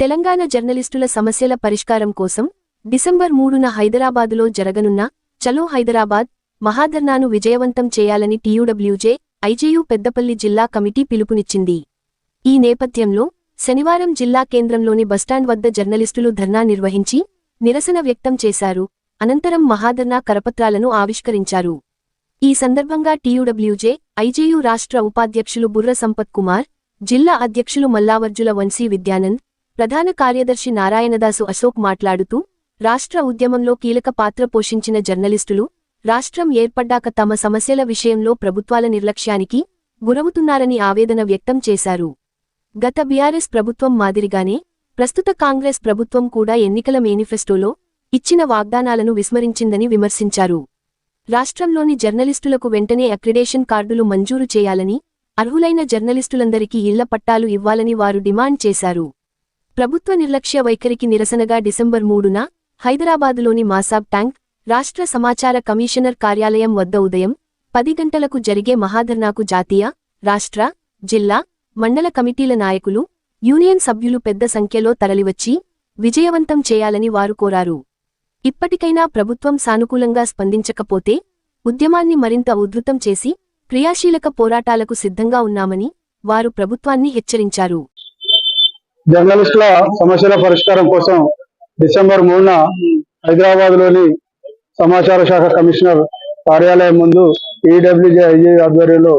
తెలంగాణ జర్నలిస్టుల సమస్యల పరిష్కారం కోసం డిసెంబర్ మూడున హైదరాబాదులో జరగనున్న చలో హైదరాబాద్ మహాధర్నాను విజయవంతం చేయాలని టీయూడబ్ల్యూజే ఐజేయు పెద్దపల్లి జిల్లా కమిటీ పిలుపునిచ్చింది. ఈ నేపథ్యంలో శనివారం జిల్లా కేంద్రంలోని బస్టాండ్ వద్ద జర్నలిస్టులు ధర్నా నిర్వహించి నిరసన వ్యక్తం చేశారు. అనంతరం మహాధర్నా కరపత్రాలను ఆవిష్కరించారు. ఈ సందర్భంగా టీయూడబ్ల్యూజే ఐజేయు రాష్ట్ర ఉపాధ్యక్షులు బుర్ర సంపత్ కుమార్ జిల్లా అధ్యక్షులు మల్లావర్జుల వంశీ విద్యానంద్ ప్రధాన కార్యదర్శి నారాయణదాసు అశోక్ మాట్లాడుతూ రాష్ట్ర ఉద్యమంలో కీలక పాత్ర పోషించిన జర్నలిస్టులు రాష్ట్రం ఏర్పడ్డాక తమ సమస్యల విషయంలో ప్రభుత్వాల నిర్లక్ష్యానికి గురవుతున్నారని ఆవేదన వ్యక్తం చేశారు. గత బీఆర్ఎస్ ప్రభుత్వం మాదిరిగానే ప్రస్తుత కాంగ్రెస్ ప్రభుత్వం కూడా ఎన్నికల మేనిఫెస్టోలో ఇచ్చిన వాగ్దానాలను విస్మరించిందని విమర్శించారు. రాష్ట్రంలోని జర్నలిస్టులకు వెంటనే అక్రిడేషన్ కార్డులు మంజూరు చేయాలని అర్హులైన జర్నలిస్టులందరికీ ఇళ్ళ పట్టాలు ఇవ్వాలని వారు డిమాండ్ చేశారు. ప్రభుత్వ నిర్లక్ష్య వైఖరికి నిరసనగా డిసెంబర్ మూడున హైదరాబాదులోని మాసాబ్ ట్యాంక్ రాష్ట్ర సమాచార కమిషనర్ కార్యాలయం వద్ద ఉదయం పది గంటలకు జరిగే మహాధర్నాకు జాతీయ రాష్ట్ర జిల్లా మండల కమిటీల నాయకులు యూనియన్ సభ్యులు పెద్ద సంఖ్యలో తరలివచ్చి విజయవంతం చేయాలని వారు కోరారు. ఇప్పటికైనా ప్రభుత్వం సానుకూలంగా స్పందించకపోతే ఉద్యమాన్ని మరింత ఉధృతం చేసి క్రియాశీలక పోరాటాలకు సిద్ధంగా ఉన్నామని వారు ప్రభుత్వాన్ని హెచ్చరించారు. జర్నలిస్టుల సమస్యల పరిష్కారం కోసం డిసెంబర్ మూడున హైదరాబాద్లోని సమాచార శాఖ కమిషనర్ కార్యాలయం ముందు ఈడబ్ల్యూజే ఐజీ ఆధ్వర్యంలో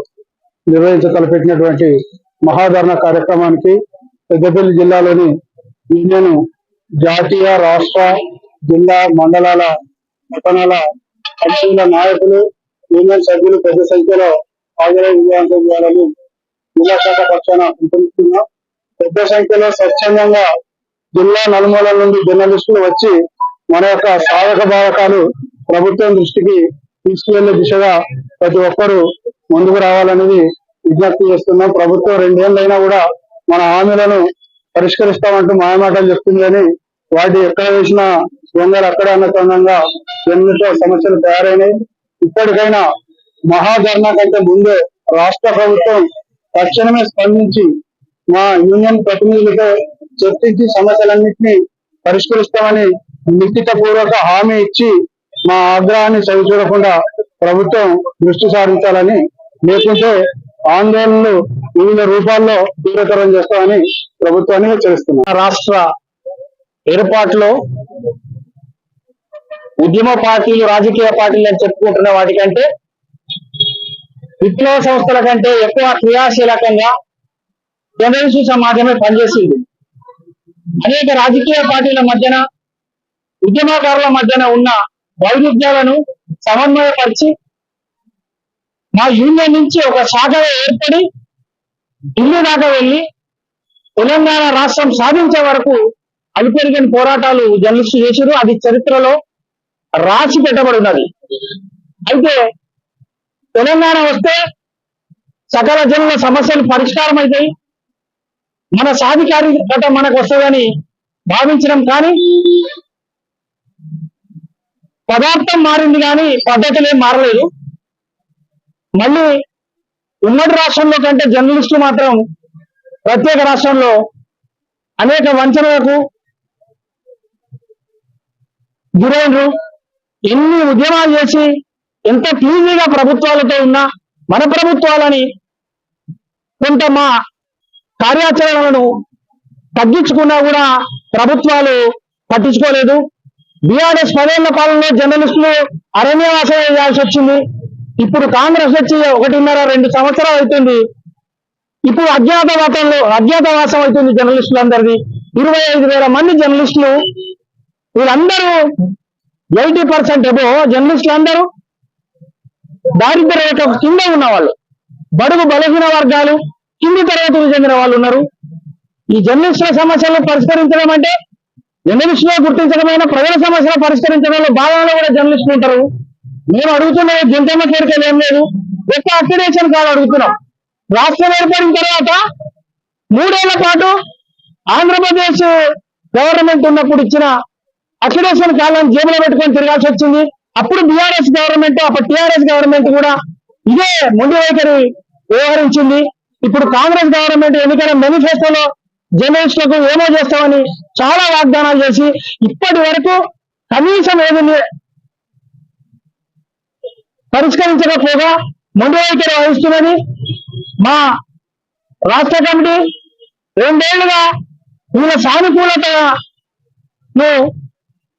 నిర్వహించ తలపెట్టినటువంటి మహాధరణ కార్యక్రమానికి పెద్దపల్లి జిల్లాలోని యూనియన్ జాతీయ రాష్ట్ర జిల్లా మండలాల పట్టణాల కమిషన్ల నాయకులు యూనియన్ సభ్యులు పెద్ద సంఖ్యలో హాజరై విజయవంతం చేయాలని జిల్లా శాఖ పక్షాన పిలుపునిస్తున్నాం. పెద్ద సంఖ్యలో స్వచ్ఛందంగా జిల్లా నలుమూలల నుండి జర్నలిస్టులు వచ్చి మన యొక్క సాధక బాధకాలు ప్రభుత్వం దృష్టికి తీసుకువెళ్ళే దిశగా ప్రతి ఒక్కరూ ముందుకు రావాలనేది విజ్ఞప్తి చేస్తున్నాం. ప్రభుత్వం రెండేళ్ళైనా కూడా మన హామీలను పరిష్కరిస్తామంటూ మాయమాటలు చెప్తుందని వాటి ఎక్కడ వేసిన దొంగలు అక్కడ అన్న కారణంగా ఎన్నో సమస్యలు తయారైనాయి. ఇప్పటికైనా మహాధర్నా కంటే ముందే రాష్ట్ర ప్రభుత్వం తక్షణమే స్పందించి మా యూనియన్ ప్రతినిధులతో చర్చించి సమస్యలన్నింటినీ పరిష్కరిస్తామని నిశ్చిత పూర్వక హామీ ఇచ్చి మా ఆగ్రహాన్ని సరిచూడకుండా ప్రభుత్వం దృష్టి సారించాలని లేకుంటే ఆందోళనలు వివిధ రూపాల్లో తీవ్రతరం చేస్తామని ప్రభుత్వాన్ని హెచ్చరిస్తున్నాం. రాష్ట్ర ఏర్పాటులో ఉద్యమ పార్టీలు రాజకీయ పార్టీలు అని చెప్పుకుంటున్న వాటికంటే విప్లవ సంస్థల కంటే ఎక్కువ క్రియాశీలకంగా జర్నలిస్ట్ సమాజమే పనిచేసింది. అనేక రాజకీయ పార్టీల మధ్యన ఉద్యమకారుల మధ్యన ఉన్న వైరుధ్యాలను సమన్వయపరిచి మా యూనియన్ నుంచి ఒక శాఖగా ఏర్పడి ఢిల్లీ దాకా వెళ్ళి తెలంగాణ రాష్ట్రం సాధించే వరకు అలుపెరిగిన పోరాటాలు జర్నలిస్టు చేశారు అది చరిత్రలో రాసి పెట్టబడి ఉన్నది. అయితే తెలంగాణ వస్తే సకల జనుల సమస్యలు పరిష్కారం అవుతాయి మన సాధికారి పట మనకు వస్తుందని భావించడం కానీ పదార్థం మారింది కానీ పద్ధతులు ఏం మారలేదు. మళ్ళీ ఉమ్మడి రాష్ట్రంలో కంటే జర్నలిస్టులు మాత్రం ప్రత్యేక రాష్ట్రంలో అనేక వంచనలకు గురైనరు ఎన్ని ఉద్యమాలు చేసి ఎంత క్లీజీగా ప్రభుత్వాలతో ఉన్నా మన ప్రభుత్వాలని కొంత మా కార్యాచరణలను తగ్గించుకున్నా కూడా ప్రభుత్వాలు పట్టించుకోలేదు. బీఆర్ఎస్ పదేళ్ళ పాలనలో జర్నలిస్టులు అరణ్యవాసం చేయాల్సి వచ్చింది. ఇప్పుడు కాంగ్రెస్ వచ్చి ఒకటిన్నర రెండు సంవత్సరాలు అవుతుంది. ఇప్పుడు అజ్ఞాతవాసంలో అజ్ఞాతవాసం అవుతుంది జర్నలిస్టులందరిది. ఇరవై ఐదు వేల మంది జర్నలిస్టులు వీళ్ళందరూ ఎయిటీ పర్సెంట్ ఎబో జర్నలిస్టులు అందరూ దారిద్ర్య రేఖ కింద ఉన్న వాళ్ళు బడుగు బలహీన వర్గాలు కింది తరగతులు చెందిన వాళ్ళు ఉన్నారు. ఈ జర్నలిస్టుల సమస్యలను పరిష్కరించడం అంటే జర్నలిస్టులో గుర్తించడమైన ప్రజల సమస్యలు పరిష్కరించడంలో భాగంలో కూడా జర్నలిస్టులు ఉంటారు. మేము అడుగుతున్న జంతమ్మ కోరికలు ఏం లేదు. ఒక్క అక్రిడేషన్ కాదు అడుగుతున్నాం. రాష్ట్రం ఏర్పడిన తర్వాత మూడేళ్ళ పాటు ఆంధ్రప్రదేశ్ గవర్నమెంట్ ఉన్నప్పుడు ఇచ్చిన అక్రిడేషన్ కాలం జేబులో పెట్టుకొని తిరగాల్సి వచ్చింది. అప్పుడు బీఆర్ఎస్ గవర్నమెంట్ అప్పుడు టిఆర్ఎస్ గవర్నమెంట్ కూడా ఇదే ముందు వైఖరి వ్యవహరించింది. ఇప్పుడు కాంగ్రెస్ గవర్నమెంట్ ఎన్నికల మేనిఫెస్టోలో జర్నలిస్టులకు ఏమో చేస్తామని చాలా వాగ్దానాలు చేసి ఇప్పటి వరకు కనీసం ఏది పరిష్కరించకపోగా ముందు వైఖరి వహిస్తున్నది మా రాష్ట్ర కమిటీ రెండేళ్ళుగా వీళ్ళ సానుకూలతను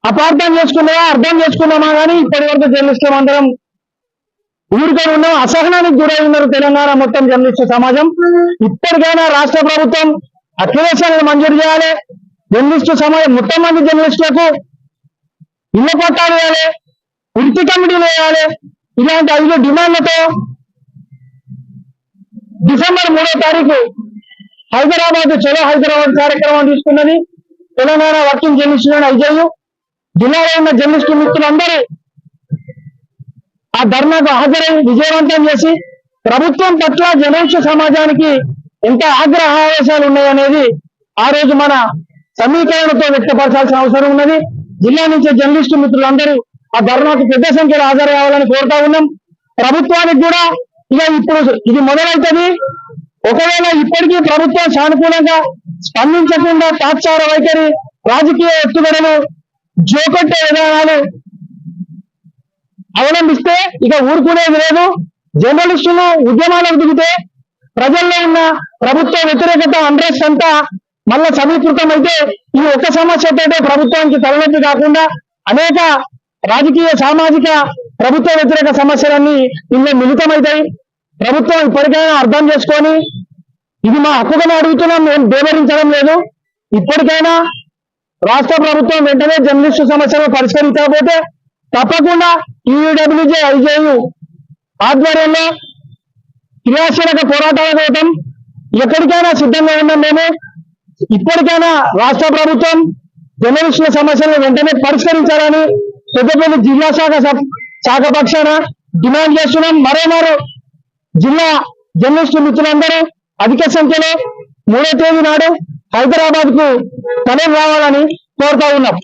అపార్థం చేసుకున్నావా అర్థం చేసుకున్నామా కానీ ఇప్పటి వరకు జర్నలిస్టులు అందరం ఊరికే ఉన్నాం అసహనానికి గురై ఉన్నారు తెలంగాణ మొత్తం జర్నలిస్టు సమాజం. ఇప్పటికైనా రాష్ట్ర ప్రభుత్వం అక్యురేషన్ మంజూరు చేయాలి. జర్నలిస్టు సమాజం మొత్తం మంది జర్నలిస్టులకు ఇళ్ళ పట్టాలు వేయాలి వృత్తి కమిటీలు వేయాలి. ఇలాంటి ఐదు డిమాండ్లతో డిసెంబర్ మూడో తారీఖు హైదరాబాద్ చలో హైదరాబాద్ కార్యక్రమం తీసుకున్నది తెలంగాణ వర్కింగ్ జర్నలిస్టులను ఐజేయు జిల్లాలో ఉన్న జర్నలిస్టు మిత్రులందరూ ఆ ధర్నాకు హాజరై విజయవంతం చేసి ప్రభుత్వం పట్ల జర్నలిస్టు సమాజానికి ఎంత ఆగ్రహ ఆవేశాలు ఉన్నాయనేది ఆ రోజు మన సమీకరణతో వ్యక్తపరచాల్సిన అవసరం ఉన్నది. జిల్లా నుంచి జర్నలిస్టు మిత్రులందరూ ఆ ధర్నాకు పెద్ద సంఖ్యలో హాజరు కావాలని కోరుతా ఉన్నాం. ప్రభుత్వానికి కూడా ఇక ఇప్పుడు ఇది మొదలవుతుంది. ఒకవేళ ఇప్పటికీ ప్రభుత్వం సానుకూలంగా స్పందించకుండా తాత్సార వైఖరి రాజకీయ ఎత్తుగడలు జోకొట్టే విధానాలు అవలంబిస్తే ఇక ఊరుకునేది లేదు. జర్నలిస్టులు ఉద్యమాలకు దిగితే ప్రజల్లో ఉన్న ప్రభుత్వ వ్యతిరేకత అండ్రెస్ అంతా మళ్ళా సమీకృతం అయితే ఈ ఒక్క సమస్యతోటే ప్రభుత్వానికి తలనొప్పి కాకుండా అనేక రాజకీయ సామాజిక ప్రభుత్వ వ్యతిరేక సమస్యలన్నీ ఇందులో మిళితమవుతాయి ప్రభుత్వం ఇప్పటికైనా అర్థం చేసుకొని ఇది మా హక్కుగా అడుగుతున్నాం మేము బేవరించడం లేదు. ఇప్పటికైనా రాష్ట్ర ప్రభుత్వం వెంటనే జర్నలిస్టు సమస్యలను పరిష్కరించకపోతే తప్పకుండా టీయూడబ్ల్యూజే ఐజేయు. ఆధ్వర్యంలో క్రియాశీలక పోరాటాల కోసం ఎక్కడికైనా సిద్ధంగా ఉన్నాం మేము. ఇప్పటికైనా రాష్ట్ర ప్రభుత్వం జర్నలిస్టుల సమస్యలను వెంటనే పరిష్కరించాలని పెద్దపల్లి జిల్లా శాఖ శాఖ పక్షాన డిమాండ్ చేస్తున్నాం. మరో మరో జిల్లా జర్నలిస్టు మిత్రులందరూ అధిక సంఖ్యలో మూడో తేదీ నాడు హైదరాబాద్కు తనే రావాలని కోరుతా ఉన్నాం.